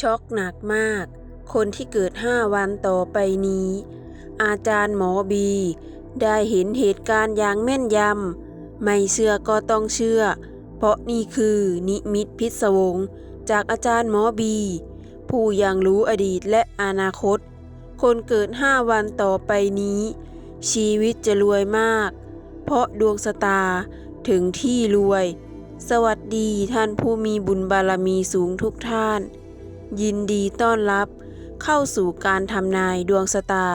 ช็อกหนักมาก คนที่เกิดห้าวันต่อไปนี้ อาจารย์หมอบี ได้เห็นเหตุการณ์อย่างแม่นยำ ไม่เชื่อก็ต้องเชื่อ เพราะนี่คือนิมิตพิศวงจากอาจารย์หมอบี ผู้ยังรู้อดีตและอนาคต คนเกิดห้าวันต่อไปนี้ ชีวิตจะรวยมาก เพราะดวงสตาร์ถึงที่รวย สวัสดีท่านผู้มีบุญบารมีสูงทุกท่าน ยินดีต้อนรับ เข้าสู่การทำนายดวงสตา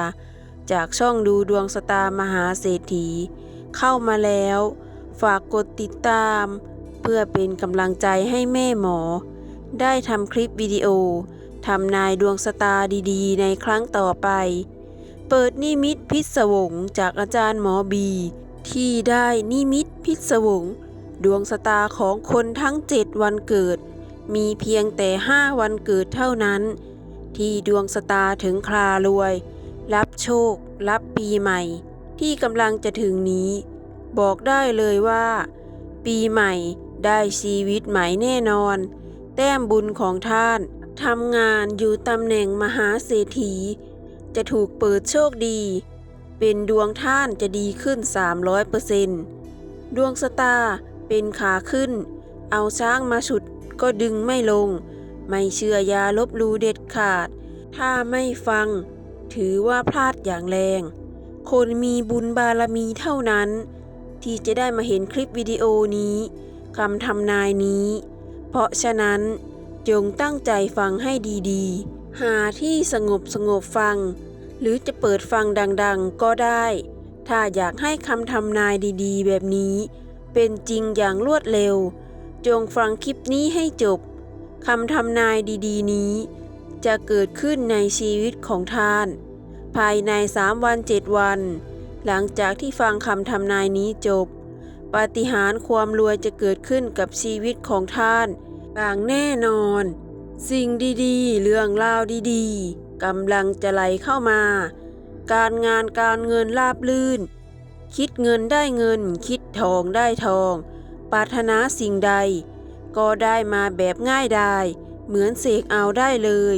จากช่องดูดวงสตามหาเศรษฐี เข้ามาแล้ว ฝากกดติดตาม เพื่อเป็นกำลังใจให้แม่หมอ ได้ทำคลิปวิดีโอทำนายดวงสตาดีๆ ในครั้งต่อไป เปิดนิมิตพิศวงจากอาจารย์หมอบี ที่ได้นิมิตพิศวงดวงสตาของคนทั้งเจ็ดวันเกิด มีเพียงแต่ห้าวันเกิดเท่านั้น ที่ดวงสตาถึงครารวย รับโชค รับปีใหม่ ที่กำลังจะถึงนี้ บอกได้เลยว่า ปีใหม่ได้ชีวิตใหม่แน่นอน แต้มบุญของท่านทำงานอยู่ตำแหน่งมหาเศรษฐี จะถูกเปิดโชคดี เป็นดวงท่านจะดีขึ้น 300%ดวงสตาเป็นขาขึ้น เอาช้างมาฉุด ก็ดึงไม่ลง ไม่เชื่อยาลบลูเด็ดขาด ถ้าไม่ฟัง ถือว่าพลาดอย่างแรง คนมีบุญบารมีเท่านั้น ที่จะได้มาเห็นคลิปวิดีโอนี้คำทำนายนี้ เพราะฉะนั้นจงตั้งใจฟังให้ดีๆ หาที่สงบสงบฟัง หรือจะเปิดฟังดังๆก็ได้ ถ้าอยากให้คำทำนายดีๆ แบบนี้ เป็นจริงอย่างรวดเร็ว จงฟังคลิปนี้ให้จบคำทำนายดีๆ นี้ จะเกิดขึ้นในชีวิตของท่าน ภายในสามวันเจ็ดวัน หลังจากที่ฟังคำทำนายนี้จบ ปาฏิหาริย์ความรวยจะเกิดขึ้นกับชีวิตของท่านอย่าง แน่นอน สิ่งดีๆ เรื่องราวดีๆกำลังจะไหลเข้ามา การงานการเงินราบลื่น คิดเงินได้เงิน คิดทองได้ทอง ปรารถนาสิ่งใด ก็ได้มาแบบง่ายดายเหมือนเสกเอาได้เลย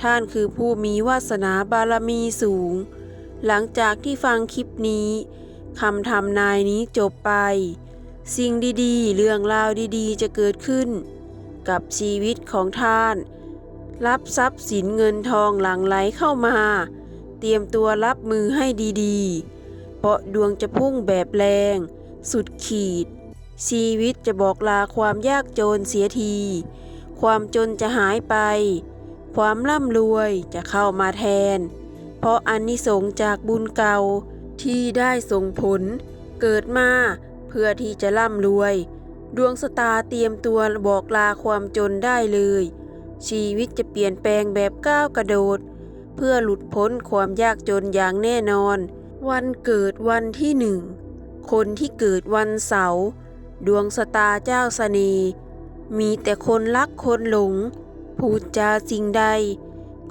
ท่านคือผู้มีวาสนาบารมีสูง หลังจากที่ฟังคลิปนี้คำทำนายนี้จบไป สิ่งดีๆ เรื่องราวดีๆ จะเกิดขึ้น กับชีวิตของท่าน รับทรัพย์สินเงินทองหลั่งไหลเข้ามา เตรียมตัวรับมือให้ดีๆ เพราะดวงจะพุ่งแบบแรง สุดขีด ชีวิตจะบอกลาความยากจนเสียที ความจนจะหายไป ความร่ำรวยจะเข้ามาแทน เพราะอานิสงส์จากบุญเก่าที่ได้ส่งผล เกิดมาเพื่อที่จะร่ำรวย ดวงสตาร์เตรียมตัวบอกลาความจนได้เลย ชีวิตจะเปลี่ยนแปลงแบบก้าวกระโดด เพื่อหลุดพ้นความยากจนอย่างแน่นอน วันเกิดวันที่หนึ่งคนที่เกิดวันเสาร์ ดวงสตาเจ้าเสน่ห์มีแต่คนรักคนหลง พูดจาสิ่งใด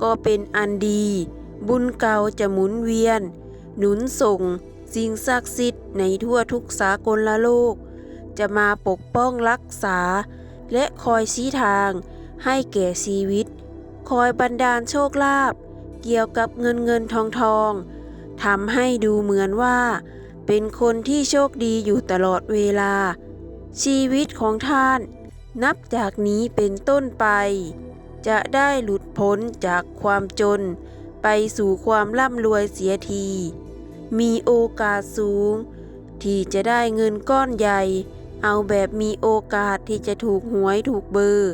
ก็เป็นอันดี บุญเก่าจะหมุนเวียน หนุนส่ง สิ่งศักดิ์สิทธิ์ในทั่วทุกสากลละโลก จะมาปกป้องรักษา และคอยชี้ทาง ให้แก่ชีวิต คอยบันดาลโชคลาภเกี่ยวกับเงินเงินทองทองทำให้ดูเหมือนว่า เป็นคนที่โชคดีอยู่ตลอดเวลา ชีวิตของท่าน นับจากนี้เป็นต้นไป จะได้หลุดพ้นจากความจน ไปสู่ความร่ำรวยเสียที มีโอกาสสูง ที่จะได้เงินก้อนใหญ่ เอาแบบมีโอกาสที่จะถูกหวยถูกเบอร์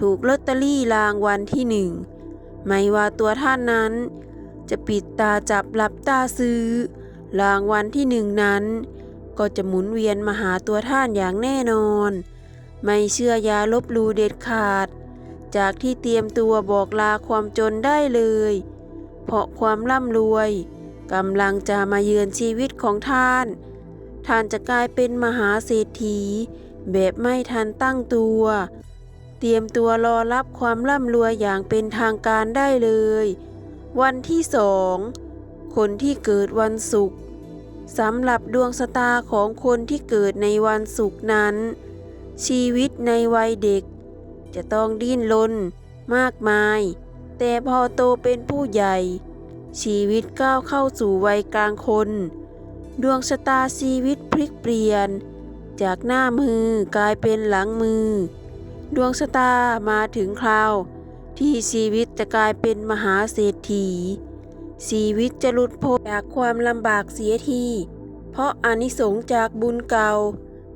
ถูกลอตเตอรี่รางวัลที่หนึ่ง ไม่ว่าตัวท่านนั้น จะปิดตาจับหลับตาซื้อ รางวัลที่หนึ่งนั้น ก็จะหมุนเวียนมาหาตัวท่านอย่างแน่นอน ไม่เชื่อยาลบลูเด็ดขาด จากที่เตรียมตัวบอกลาความจนได้เลย เพราะความร่ำรวยกำลังจะมาเยือนชีวิตของท่าน ท่านจะกลายเป็นมหาเศรษฐี แบบไม่ทันตั้งตัว เตรียมตัวรอรับความร่ำรวยอย่างเป็นทางการได้เลย วันที่สอง คนที่เกิดวันศุกร์ สำหรับดวงสตาของคนที่เกิดในวันศุกร์นั้น ชีวิตในวัยเด็ก จะต้องดิ้นรนมากมาย แต่พอโตเป็นผู้ใหญ่ ชีวิตก้าวเข้าสู่วัยกลางคน ดวงชะตาชีวิตพลิกเปลี่ยน จากหน้ามือกลายเป็นหลังมือ ดวงชะตามาถึงคราว ที่ชีวิตจะกลายเป็นมหาเศรษฐี ชีวิตจะหลุดพ้นจากความลำบากเสียที เพราะอานิสงส์จากบุญเก่า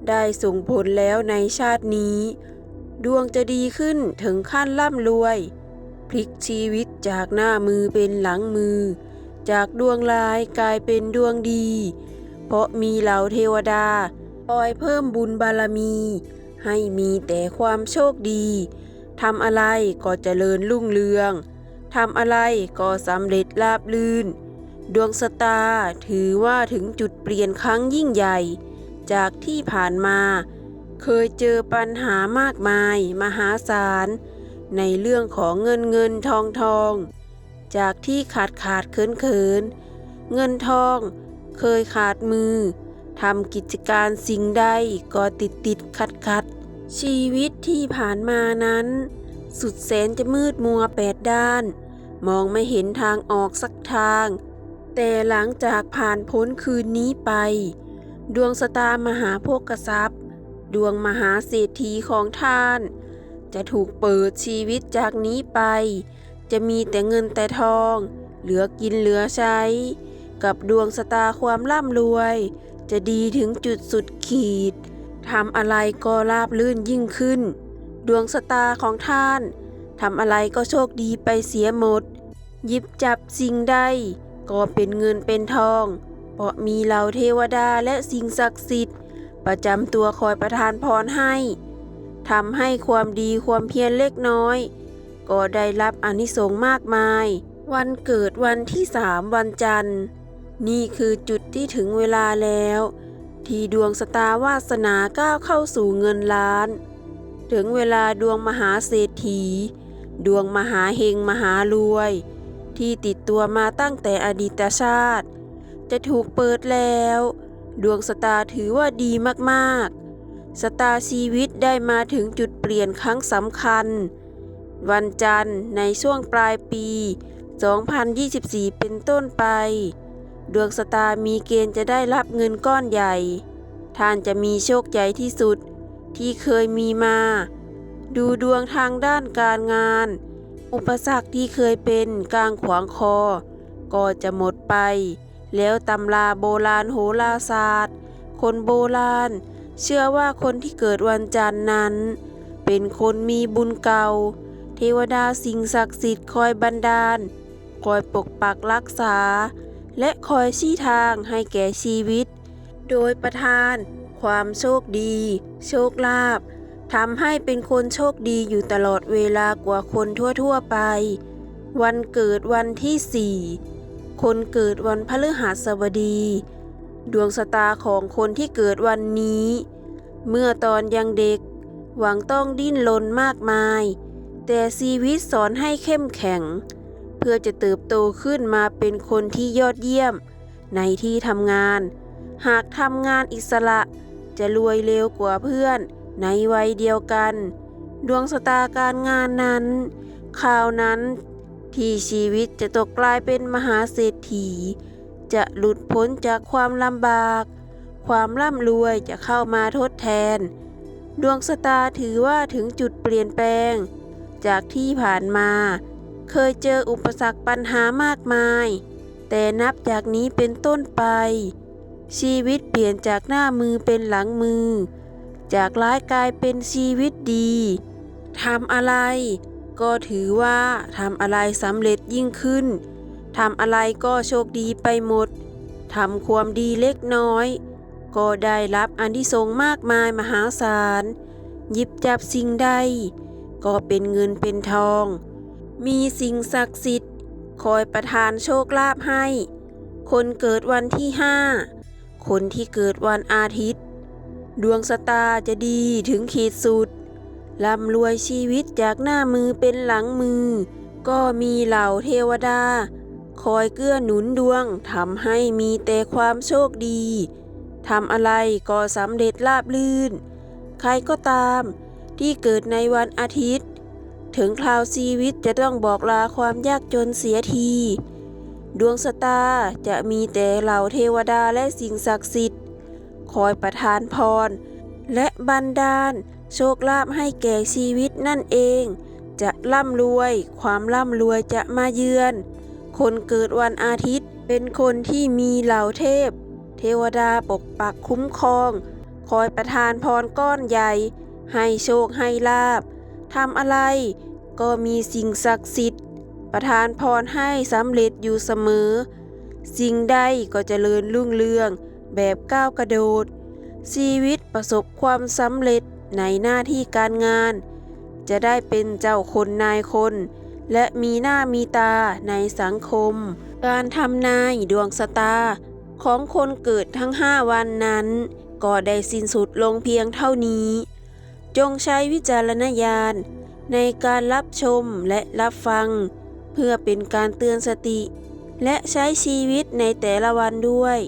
ได้ส่งผลแล้วในชาตินี้ ดวงจะดีขึ้นถึงขั้นร่ำรวย พลิกชีวิตจากหน้ามือเป็นหลังมือ จากดวงร้ายกลายเป็นดวงดี เพราะมีเหล่าเทวดาคอยเพิ่มบุญบารมี ให้มีแต่ความโชคดีทำอะไรก็เจริญรุ่งเรือง ทำอะไรก็สำเร็จราบรื่น ดวงสตาถือว่าถึงจุดเปลี่ยนครั้งยิ่งใหญ่ จากที่ผ่านมา เคยเจอปัญหามากมายมหาศาล ในเรื่องของเงินเงินทองทอง จากที่ขาดขาดเขินเขิน เงินทอง เคยขาดมือทำกิจการสิ่งใดก็ติดติดขัดขัดชีวิตที่ผ่านมานั้น สุดแสนจะมืดมัวแปดด้าน มองไม่เห็นทางออกสักทาง แต่หลังจากผ่านพ้นคืนนี้ไป ดวงสตามหาโภคทรัพย์ ดวงมหาเศรษฐีของท่าน จะถูกเปิดชีวิตจากนี้ไป จะมีแต่เงินแต่ทอง เหลือกินเหลือใช้ กับดวงสตาความร่ำรวย จะดีถึงจุดสุดขีดทำอะไรก็ราบลื่นยิ่งขึ้น ดวงสตาของท่านทำอะไรก็โชคดีไปเสียหมด หยิบจับสิ่งใดก็เป็นเงินเป็นทอง เพราะมีเหล่าเทวดาและสิ่งศักดิ์สิทธิ์ ประจำตัวคอยประทานพรให้ทำให้ความดีความเพียรเล็กน้อย ก็ได้รับอนิสงส์มากมาย วันเกิดวันที่สามวันจันทร์ นี่คือจุดที่ถึงเวลาแล้ว ที่ดวงสตาวาสนาก้าวเข้าสู่เงินล้าน ถึงเวลาดวงมหาเศรษฐี ดวงมหาเฮงมหารวย ที่ติดตัวมาตั้งแต่อดีตชาติ จะถูกเปิดแล้ว ดวงสตาถือว่าดีมากๆ สตาชีวิตได้มาถึงจุดเปลี่ยนครั้งสำคัญ วันจันทร์ในช่วงปลายปี 2024 เป็นต้นไป ดวงสตามีเกณฑ์จะได้รับเงินก้อนใหญ่ ท่านจะมีโชคใหญ่ที่สุด ที่เคยมีมา ดูดวงทางด้านการงาน อุปสรรคที่เคยเป็นกลางขวางคอ ก็จะหมดไป แล้วตำราโบราณโหราศาสตร์ คนโบราณ เชื่อว่าคนที่เกิดวันจันทร์นั้น เป็นคนมีบุญเก่า เทวดาสิ่งศักดิ์สิทธิ์คอยบันดาล คอยปกปักรักษา และคอยชี้ทางให้แก่ชีวิต โดยประทาน ความโชคดี โชคลาภทำให้เป็นคนโชคดีอยู่ตลอดเวลากว่าคนทั่วๆไป วันเกิดวันที่สี่คนเกิดวันพฤหัสบดี ดวงชะตาของคนที่เกิดวันนี้ เมื่อตอนยังเด็ก หวังต้องดิ้นรนมากมาย แต่ชีวิตสอนให้เข้มแข็ง เพื่อจะเติบโตขึ้นมาเป็นคนที่ยอดเยี่ยม ในที่ทำงาน หากทำงานอิสระ จะรวยเร็วกว่าเพื่อนในวัยเดียวกัน ดวงชะตาการงานนั้นข่าวนั้นที่ชีวิตจะตกกลายเป็นมหาเศรษฐี จะหลุดพ้นจากความลำบาก ความร่ำรวยจะเข้ามาทดแทน ดวงชะตาถือว่าถึงจุดเปลี่ยนแปลง จากที่ผ่านมา เคยเจออุปสรรคปัญหามากมาย แต่นับจากนี้เป็นต้นไป ชีวิตเปลี่ยนจากหน้ามือเป็นหลังมือ จากร้ายกลายเป็นชีวิตดีทำอะไร ก็ถือว่าทำอะไรสำเร็จยิ่งขึ้นทำอะไรก็โชคดีไปหมดทำความดีเล็กน้อย ก็ได้รับอานิสงส์มากมายมหาศาลหยิบจับสิ่งใด ก็เป็นเงินเป็นทอง มีสิ่งศักดิ์สิทธิ์ คอยประทานโชคลาภให้ คนเกิดวันที่ห้า คนที่เกิดวันอาทิตย์ ดวงสตาจะดีถึงขีดสุดร่ำรวยชีวิตจากหน้ามือเป็นหลังมือ ก็มีเหล่าเทวดา คอยเกื้อหนุนดวงทำให้มีแต่ความโชคดีทำอะไรก็สำเร็จราบลื่น ใครก็ตามที่เกิดในวันอาทิตย์ ถึงคราวชีวิตจะต้องบอกลาความยากจนเสียที ดวงสตาจะมีแต่เหล่าเทวดาและสิ่งศักดิ์สิทธิ์ คอยประทานพร และบันดาล โชคลาภให้แก่ชีวิตนั่นเอง จะร่ำรวย ความร่ำรวยจะมาเยือน คนเกิดวันอาทิตย์เป็นคนที่มีเหล่าเทพ เทวดาปกปักคุ้มครอง คอยประทานพรก้อนใหญ่ ให้โชคให้ลาบทำอะไรก็มีสิ่งศักดิ์สิทธิ์ ประทานพรให้สำเร็จอยู่เสมอ สิ่งใดก็จเจริญรุ่งเรืองแบบก้าวกระโดด ชีวิตประสบความสำเร็จในหน้าที่การงาน จะได้เป็นเจ้าคนนายคน และมีหน้ามีตาในสังคม การทำนายดวงสตาของคนเกิดทั้งห้าวันนั้น ก็ได้สิ้นสุดลงเพียงเท่านี้ จงใช้วิจารณญาณในการรับชมและรับฟัง เพื่อเป็นการเตือนสติ และใช้ชีวิตในแต่ละวันด้วย